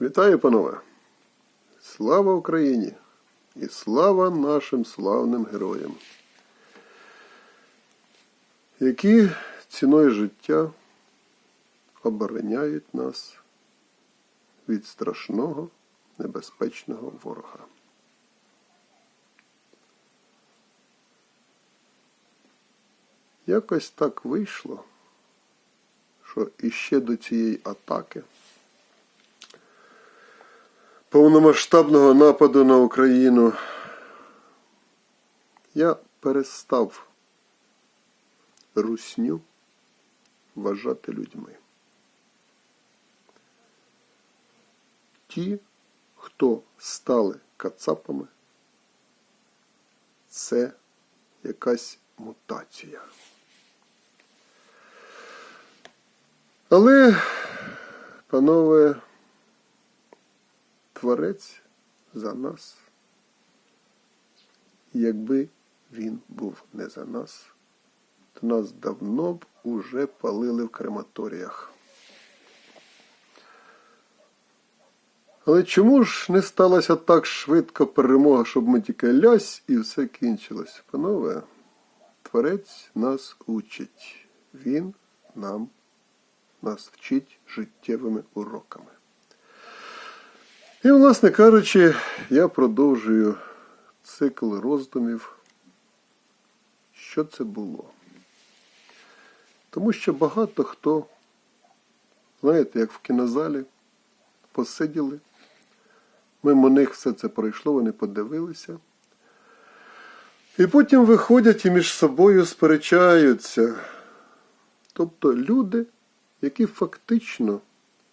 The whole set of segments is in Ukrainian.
Вітаю, панове! Слава Україні! І слава нашим славним героям, які ціною життя обороняють нас від страшного небезпечного ворога. Якось так вийшло, що іще до цієї атаки повномасштабного нападу на Україну я перестав русню вважати людьми. Ті, хто стали кацапами, це якась мутація. Але, панове, Творець за нас. Якби він був не за нас, то нас давно б уже палили в крематоріях. Але чому ж не сталася так швидко перемога, щоб ми тільки лясь і все кінчилось? Панове, Творець нас учить. Він нам нас вчить життєвими уроками. І, власне кажучи, я продовжую цикл роздумів, що це було. Тому що багато хто, знаєте, як в кінозалі, посиділи, мимо них все це пройшло, вони подивилися. І потім виходять і між собою сперечаються. Тобто люди, які фактично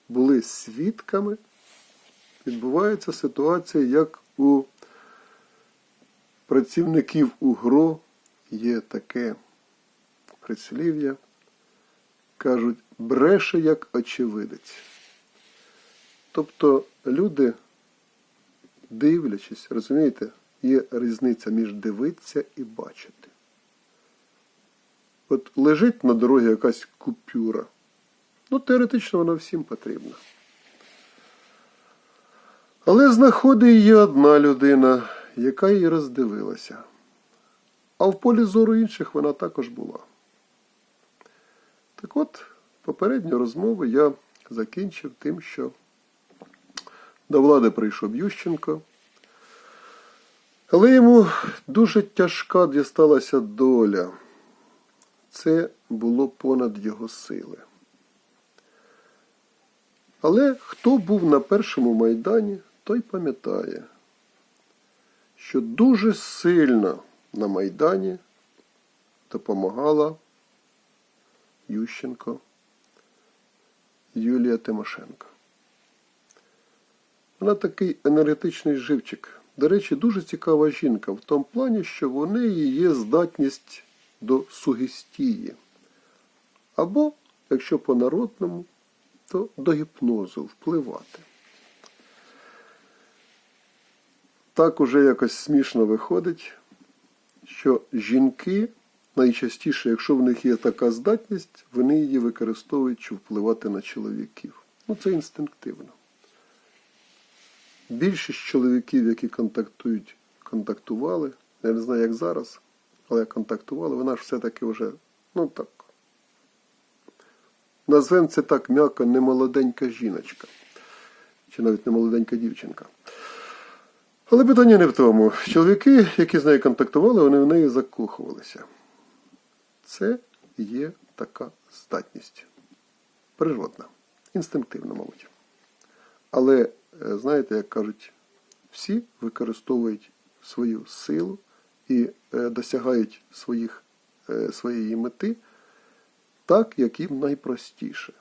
були свідками відбувається ситуація, як у працівників УГРО є таке прислів'я, кажуть, бреше як очевидець. Тобто люди, дивлячись, розумієте, є різниця між дивитися і бачити. От лежить на дорозі якась купюра. Ну, теоретично вона всім потрібна. Але знаходить її одна людина, яка її роздивилася. А в полі зору інших вона також була. Так от, попередню розмову я закінчив тим, що до влади прийшов Ющенко. Але йому дуже тяжка дісталася доля. Це було понад його сили. Але хто був на першому майдані, той пам'ятає, що дуже сильно на Майдані допомагала Ющенко Юлія Тимошенко. Вона такий енергетичний живчик. До речі, дуже цікава жінка в тому плані, що в неї є здатність до сугестії. Або, якщо по-народному, то до гіпнозу впливати. Так уже якось смішно виходить, що жінки найчастіше, якщо в них є така здатність, вони її використовують, щоб впливати на чоловіків. Ну, це інстинктивно. Більшість чоловіків, які контактують, контактували, я не знаю, як зараз, але контактували, вона ж все-таки вже, ну так. Назвемо це так м'яко немолоденька жіночка. Чи навіть немолоденька дівчинка. Але питання не в тому. Чоловіки, які з нею контактували, вони в неї закохувалися. Це є така здатність. Природна, інстинктивна, мабуть. Але, е, знаєте, як кажуть, всі використовують свою силу і е, досягають своїх, е, своєї мети так, як їм найпростіше.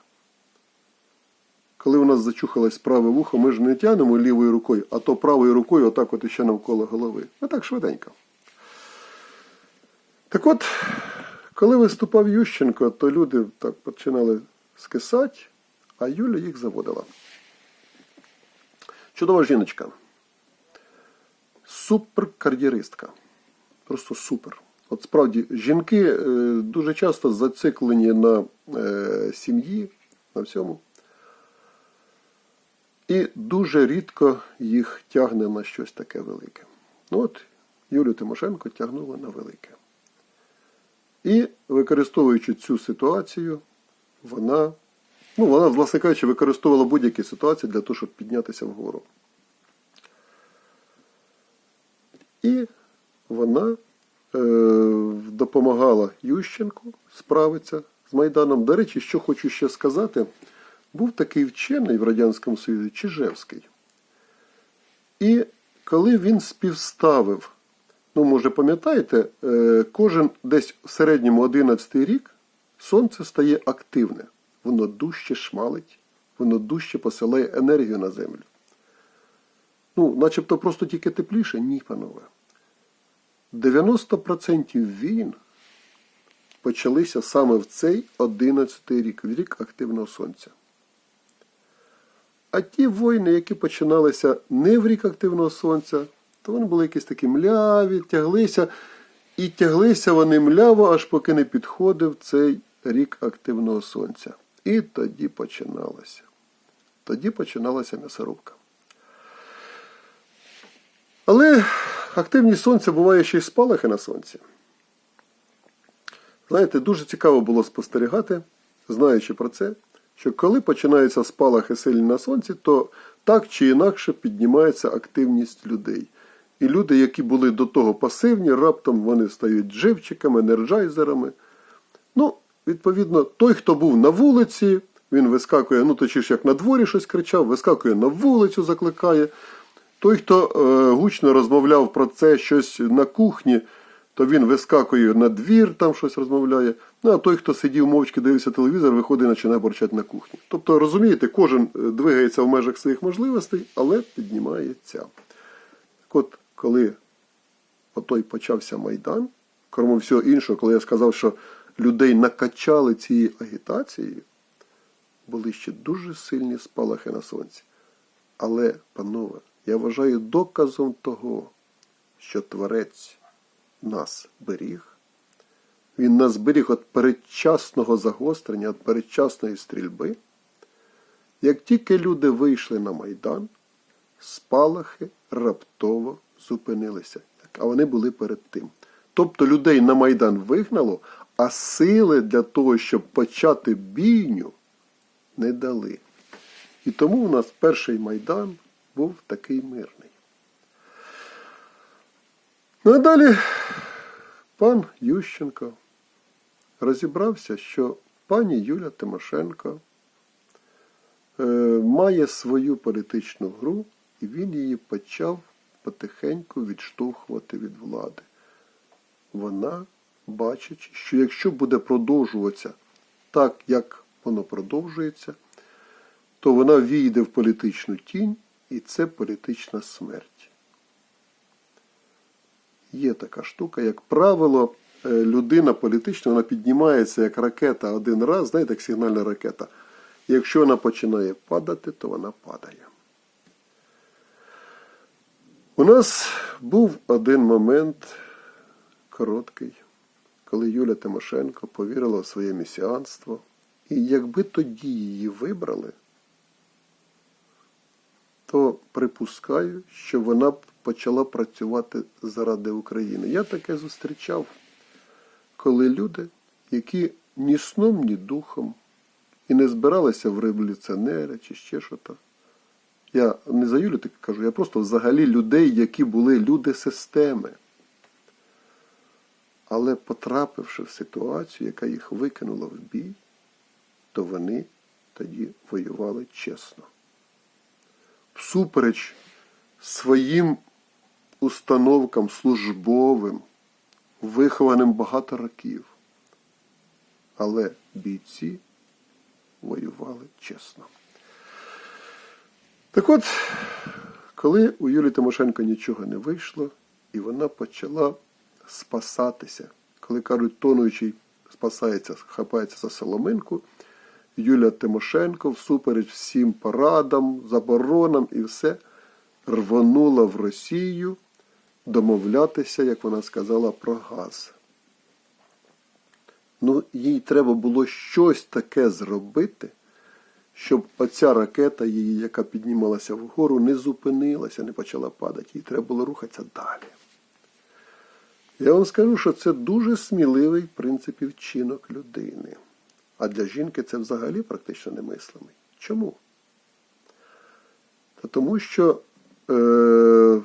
Коли у нас зачухалось праве вухо, ми ж не тянемо лівою рукою, а то правою рукою отак от іще навколо голови. Ну так швиденько. Так от, коли виступав Ющенко, то люди так починали скисати, а Юля їх заводила. Чудова жіночка. Суперкар'єристка. Просто супер. От справді, жінки е, дуже часто зациклені на е, сім'ї, на всьому. І дуже рідко їх тягне на щось таке велике. Ну от Юлію Тимошенко тягнуло на велике. І використовуючи цю ситуацію, вона, ну, вона, власне кажучи, використовувала будь-які ситуації для того, щоб піднятися вгору. І вона е, допомагала Ющенку справитися з Майданом. До речі, що хочу ще сказати, був такий вчений в Радянському Союзі Чижевський. І коли він співставив, ну, може, пам'ятаєте, е, кожен десь в середньому 11 рік сонце стає активне. Воно дужче шмалить, воно дужче посилає енергію на землю. Ну, начебто просто тільки тепліше? Ні, панове. 90% війн почалися саме в цей 11 рік, в рік активного сонця. А ті воїни, які починалися не в рік активного сонця, то вони були якісь такі мляві, тяглися, і тяглися вони мляво, аж поки не підходив цей рік активного сонця. І тоді починалося. Тоді починалася м'ясорубка. Але активність сонця буває ще й спалахи на сонці. Знаєте, дуже цікаво було спостерігати, знаючи про це, що коли починаються спалахи сильні на сонці, то так чи інакше піднімається активність людей. І люди, які були до того пасивні, раптом вони стають живчиками, енерджайзерами. Ну, відповідно, той, хто був на вулиці, він вискакує, ну точніше, як на дворі щось кричав, вискакує на вулицю, закликає. Той, хто е, гучно розмовляв про це щось на кухні, то він вискакує на двір, там щось розмовляє. Ну а той, хто сидів мовчки, дивився телевізор, виходить і починає борчати на кухні. Тобто, розумієте, кожен е, двигається в межах своїх можливостей, але піднімається. Так от, коли отой почався Майдан, крім всього іншого, коли я сказав, що людей накачали цією агітацією, були ще дуже сильні спалахи на сонці. Але, панове, я вважаю доказом того, що Творець нас беріг, він нас беріг від передчасного загострення, від передчасної стрільби. Як тільки люди вийшли на Майдан, спалахи раптово зупинилися. А вони були перед тим. Тобто людей на Майдан вигнало, а сили для того, щоб почати бійню, не дали. І тому у нас перший Майдан був такий мирний. Ну а далі пан Ющенко розібрався, що пані Юля Тимошенко е, має свою політичну гру, і він її почав потихеньку відштовхувати від влади. Вона, бачачи, що якщо буде продовжуватися так, як воно продовжується, то вона війде в політичну тінь, і це політична смерть. Є така штука, як правило, е, людина політична, вона піднімається як ракета один раз, знаєте, як сигнальна ракета. Якщо вона починає падати, то вона падає. У нас був один момент короткий, коли Юля Тимошенко повірила в своє місіанство. І якби тоді її вибрали, то припускаю, що вона б почала працювати заради України. Я таке зустрічав, коли люди, які ні сном, ні духом, і не збиралися в революціонери чи ще що то. Я не за Юлю так кажу, я просто взагалі людей, які були люди системи. Але потрапивши в ситуацію, яка їх викинула в бій, то вони тоді воювали чесно. Всупереч своїм установкам службовим, вихованим багато років. Але бійці воювали чесно. Так от, коли у Юлії Тимошенко нічого не вийшло, і вона почала спасатися, коли кажуть, тонуючий спасається, хапається за соломинку, Юлія Тимошенко, всупереч всім парадам, заборонам і все, рвонула в Росію домовлятися, як вона сказала, про газ. Ну, їй треба було щось таке зробити, щоб оця ракета, її, яка піднімалася вгору, не зупинилася, не почала падати. Їй треба було рухатися далі. Я вам скажу, що це дуже сміливий, в принципі, вчинок людини. А для жінки це взагалі практично немислимий. Чому? Та тому що е,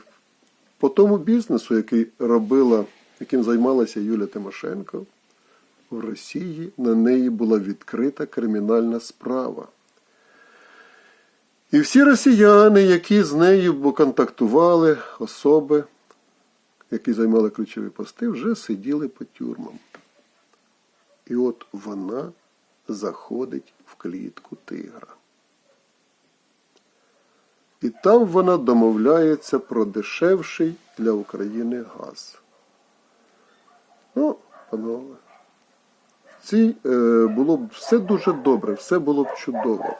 по тому бізнесу, який робила, яким займалася Юля Тимошенко, в Росії на неї була відкрита кримінальна справа. І всі росіяни, які з нею контактували, особи, які займали ключові пости, вже сиділи по тюрмам. І от вона заходить в клітку тигра. І там вона домовляється про дешевший для України газ. Ну, панове, цій е, було б все дуже добре, все було б чудово.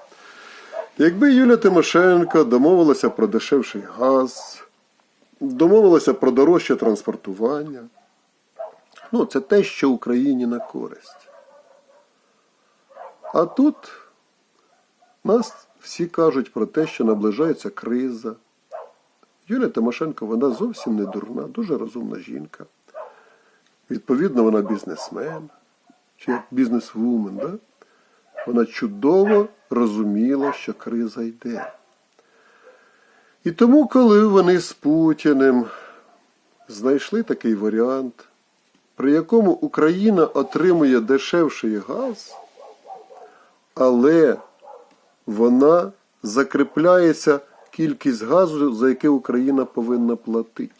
Якби Юля Тимошенко домовилася про дешевший газ, домовилася про дорожче транспортування, ну, це те, що Україні на користь. А тут нас всі кажуть про те, що наближається криза. Юлія Тимошенко, вона зовсім не дурна, дуже розумна жінка. Відповідно, вона бізнесмен чи бізнесвумен. Да? Вона чудово розуміла, що криза йде. І тому, коли вони з Путіним знайшли такий варіант, при якому Україна отримує дешевший газ, але вона закріпляється кількість газу, за яке Україна повинна платити.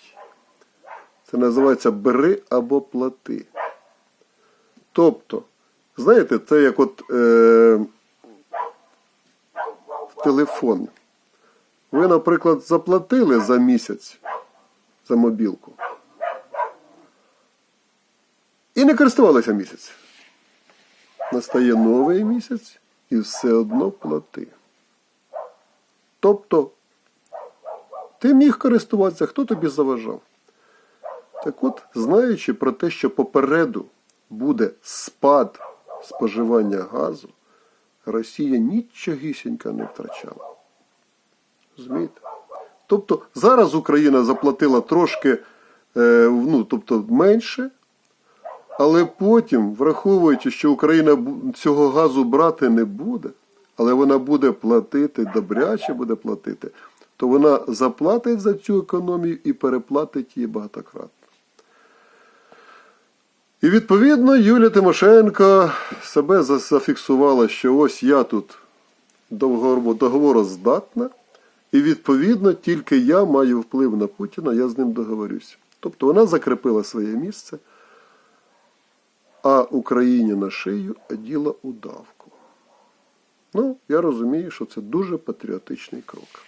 Це називається бери або плати. Тобто, знаєте, це як от е, телефон. Ви, наприклад, заплатили за місяць за мобілку. І не користувалися місяць. Настає новий місяць і все одно плати. Тобто, ти міг користуватися, хто тобі заважав. Так от, знаючи про те, що попереду буде спад споживання газу, Росія нічогісінько не втрачала. Розумієте? Тобто зараз Україна заплатила трошки е, ну, тобто менше, але потім, враховуючи, що Україна цього газу брати не буде, але вона буде платити, добряче буде платити, то вона заплатить за цю економію і переплатить її багатократно. І відповідно Юлія Тимошенко себе зафіксувала, що ось я тут договор- договороздатна, і відповідно тільки я маю вплив на Путіна, я з ним договорюся. Тобто вона закріпила своє місце, а Україні на шию оділа удавку. Ну, я розумію, що це дуже патріотичний крок.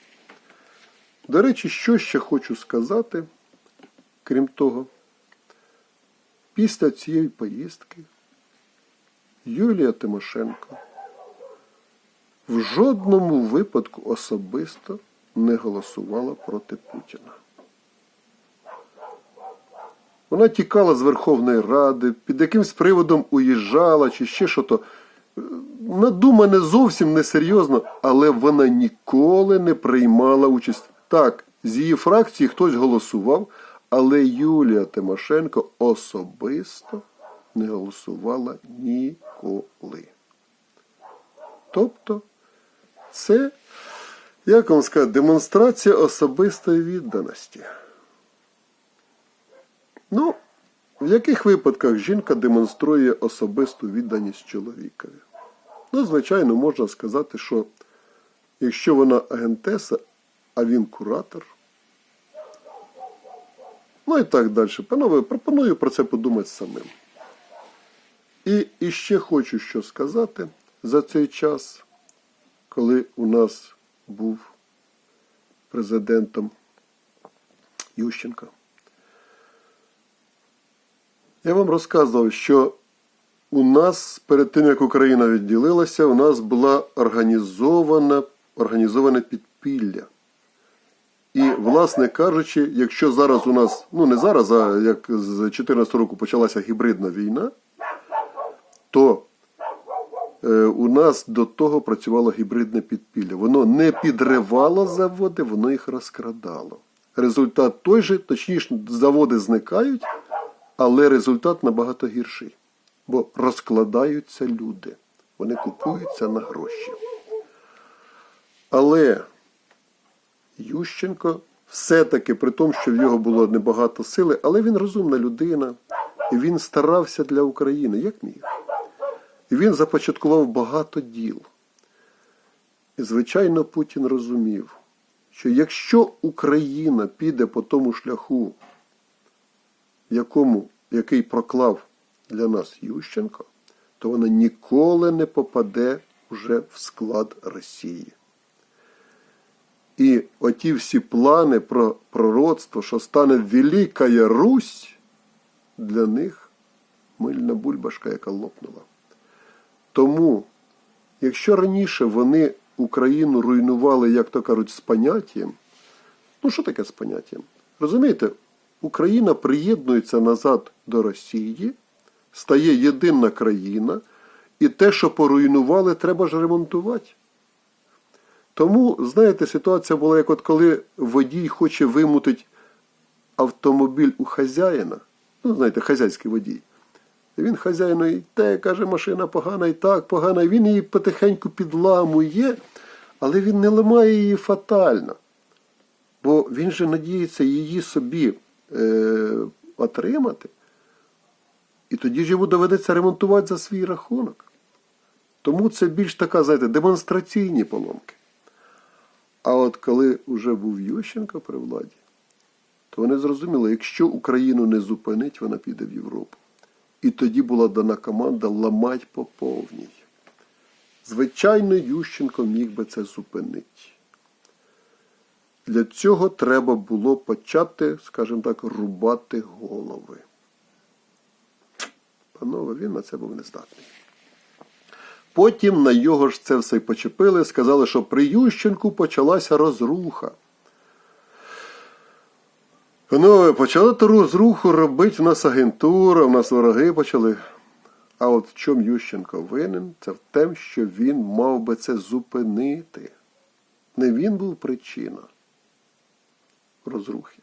До речі, що ще хочу сказати, крім того, після цієї поїздки Юлія Тимошенко в жодному випадку особисто не голосувала проти Путіна. Вона тікала з Верховної Ради, під якимсь приводом уїжджала чи ще що то. Надумане зовсім несерйозно, але вона ніколи не приймала участь. Так, з її фракції хтось голосував, але Юлія Тимошенко особисто не голосувала ніколи. Тобто, це, як вам сказати, демонстрація особистої відданості. Ну, в яких випадках жінка демонструє особисту відданість чоловікові? Ну, звичайно, можна сказати, що якщо вона агентеса, а він куратор. Ну і так далі. Панове, пропоную про це подумати самим. І, ще хочу що сказати за цей час, коли у нас був президентом Ющенко. Я вам розказував, що у нас перед тим, як Україна відділилася, у нас була організована, організоване підпілля. І, власне кажучи, якщо зараз у нас, ну не зараз, а як з 2014 року почалася гібридна війна, то е, у нас до того працювало гібридне підпілля. Воно не підривало заводи, воно їх розкрадало. Результат той же, точніше, заводи зникають, але результат набагато гірший. Бо розкладаються люди. Вони купуються на гроші. Але Ющенко все-таки, при тому, що в його було небагато сили, але він розумна людина, і він старався для України, як міг. І він започаткував багато діл. І, звичайно, Путін розумів, що якщо Україна піде по тому шляху, якому, який проклав для нас Ющенко, то вона ніколи не попаде вже в склад Росії. І оті всі плани про пророцтво, що стане Великая Русь, для них мильна бульбашка, яка лопнула. Тому, якщо раніше вони Україну руйнували, як то кажуть, з поняттям, ну що таке з поняттям? Розумієте, Україна приєднується назад до Росії, стає єдина країна, і те, що поруйнували, треба ж ремонтувати. Тому, знаєте, ситуація була, як от коли водій хоче вимутити автомобіль у хазяїна, ну, знаєте, хазяйський водій. Він хазяїну і те, каже, машина погана, і так погана. Він її потихеньку підламує, але він не ламає її фатально. Бо він же надіється її собі е, отримати. І тоді ж йому доведеться ремонтувати за свій рахунок. Тому це більш така, знаєте, демонстраційні поломки. А от коли вже був Ющенко при владі, то вони зрозуміли, якщо Україну не зупинить, вона піде в Європу. І тоді була дана команда ламать по повній. Звичайно, Ющенко міг би це зупинити. Для цього треба було почати, скажімо так, рубати голови. Панове, він на це був не здатний. Потім на його ж це все й почепили, сказали, що при Ющенку почалася розруха. Ну, почали ту розруху робити в нас агентура, в нас вороги почали. А от в чому Ющенко винен, це в тем, що він мав би це зупинити. Не він був причина розрухи.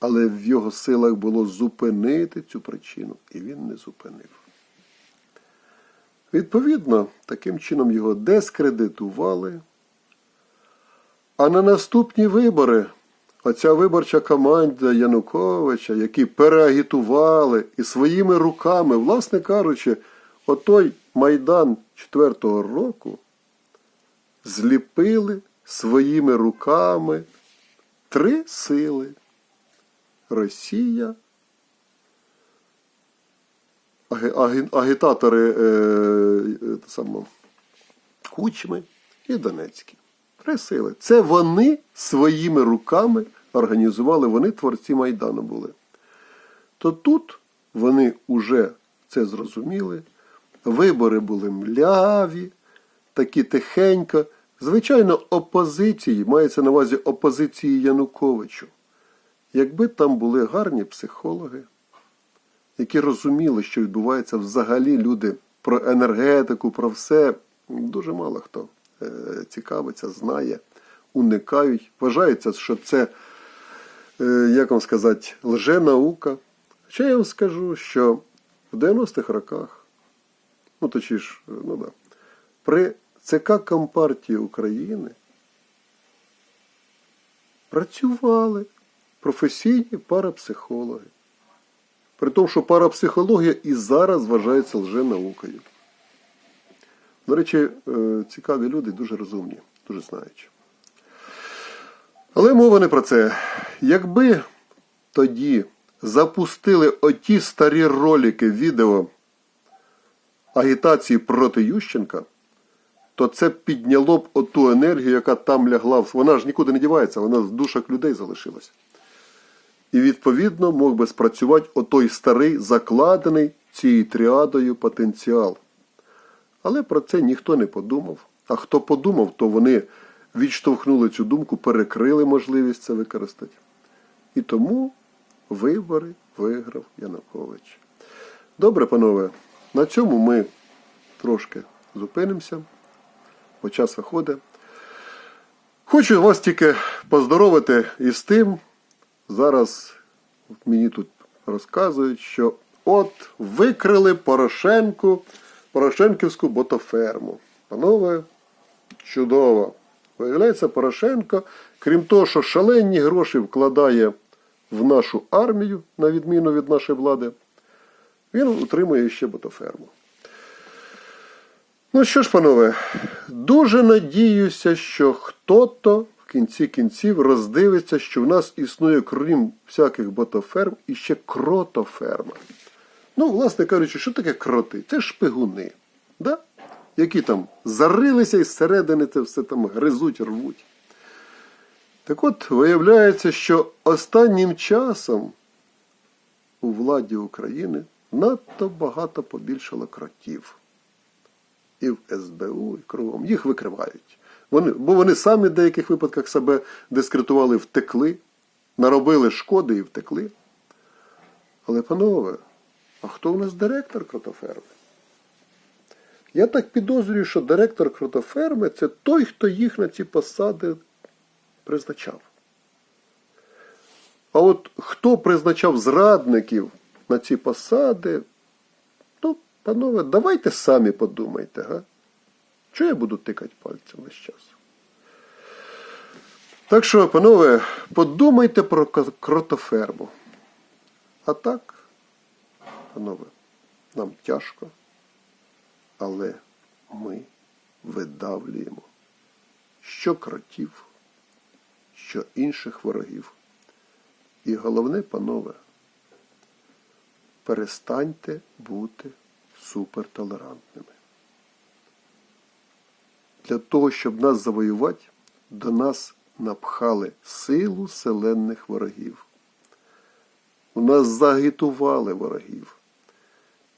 Але в його силах було зупинити цю причину, і він не зупинив. Відповідно, таким чином його дескредитували. А на наступні вибори оця виборча команда Януковича, які переагітували і своїми руками, власне кажучи, отой Майдан 4-го року зліпили своїми руками три сили. Росія, агітатори е, е, те саме, Кучми і Донецькі. Три сили. Це вони своїми руками організували, вони творці Майдану були. То тут вони вже це зрозуміли. Вибори були мляві, такі тихенько. Звичайно, опозиції, мається на увазі опозиції Януковичу. Якби там були гарні психологи, які розуміли, що відбувається взагалі люди про енергетику, про все, дуже мало хто е, цікавиться, знає, уникають. Вважається, що це, е, як вам сказати, лженаука. Хоча я вам скажу, що в 90-х роках, ну точніше, ну да, при ЦК Компартії України працювали професійні парапсихологи. При тому, що парапсихологія і зараз вважається лженаукою. До речі, е, цікаві люди, дуже розумні, дуже знаючі. Але мова не про це. Якби тоді запустили оті старі ролики, відео агітації проти Ющенка, то це підняло б оту енергію, яка там лягла. Вона ж нікуди не дівається, вона в душах людей залишилась. І відповідно мог би спрацювати отой старий закладений цією тріадою потенціал. Але про це ніхто не подумав. А хто подумав, то вони відштовхнули цю думку, перекрили можливість це використати. І тому вибори виграв Янукович. Добре, панове, на цьому ми трошки зупинимося, бо час виходить. Хочу вас тільки поздоровити із тим. Зараз мені тут розказують, що от викрили Порошенку, Порошенківську ботоферму. Панове, чудово. Виявляється, Порошенко, крім того, що шалені гроші вкладає в нашу армію, на відміну від нашої влади, він утримує ще ботоферму. Ну що ж, панове, дуже надіюся, що хто-то в кінці кінців роздивиться, що в нас існує, крім всяких ботоферм, і ще кротоферма. Ну, власне кажучи, що таке кроти? Це шпигуни, да? які там зарилися і зсередини це все там гризуть, рвуть. Так от, виявляється, що останнім часом у владі України надто багато побільшало кротів і в СБУ, і кругом. Їх викривають. Вони, бо вони самі в деяких випадках себе дискредитували, втекли, наробили шкоди і втекли. Але, панове, а хто у нас директор кротоферми? Я так підозрюю, що директор кротоферми це той, хто їх на ці посади призначав. А от хто призначав зрадників на ці посади, панове, давайте самі подумайте, га? Чого я буду тикати пальцем весь час? Так що, панове, подумайте про кротоферму. А так, панове, нам тяжко, але ми видавлюємо що кротів, що інших ворогів. І головне, панове, перестаньте бути супертолерантними. Для того, щоб нас завоювати, до нас напхали силу селенних ворогів. У нас загітували ворогів.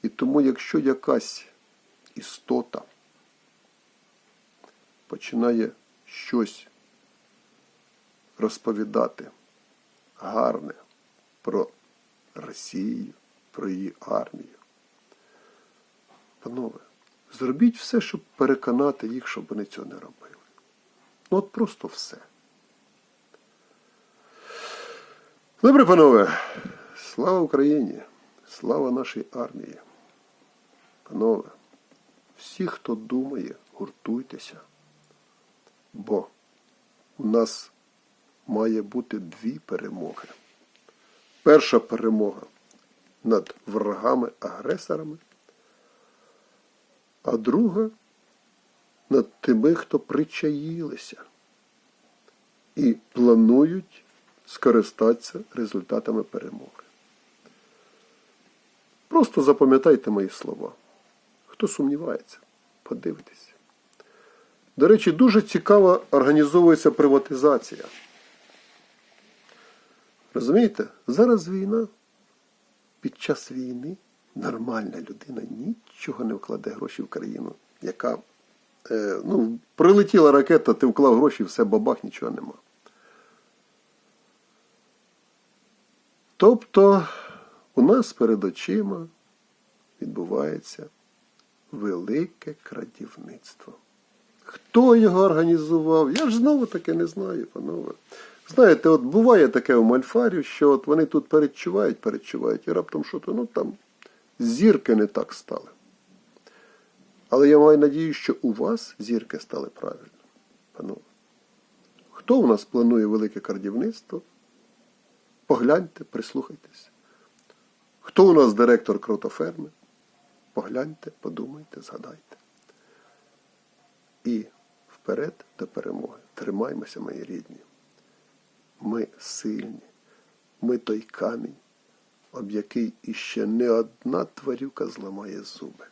І тому, якщо якась істота починає щось розповідати гарне про Росію, про її армію. Панове, зробіть все, щоб переконати їх, щоб вони цього не робили. Ну от просто все. Добре, панове, слава Україні, слава нашій армії. Панове, всі, хто думає, гуртуйтеся, бо у нас має бути дві перемоги. Перша перемога над ворогами-агресорами, а друга над тими, хто причаїлися і планують скористатися результатами перемоги. Просто запам'ятайте мої слова. Хто сумнівається, подивитесь. До речі, дуже цікаво організовується приватизація. Розумієте, зараз війна. Під час війни нормальна людина нічого не вкладе гроші в країну, яка е, ну, прилетіла ракета, ти вклав гроші, все бабах, нічого нема. Тобто у нас перед очима відбувається велике крадівництво. Хто його організував? Я ж знову таки не знаю, панове. Знаєте, от буває таке у Мальфарі, що от вони тут передчувають, передчувають, і раптом що то, ну там зірки не так стали. Але я маю надію, що у вас зірки стали правильно, панове. Хто у нас планує велике кардівництво? Погляньте, прислухайтесь. Хто у нас директор кротоферми? Погляньте, подумайте, згадайте. І вперед до перемоги. Тримаймося, мої рідні. Ми сильні. Ми той камінь, об який іще не одна тварюка зламає зуби.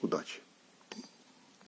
Удачі!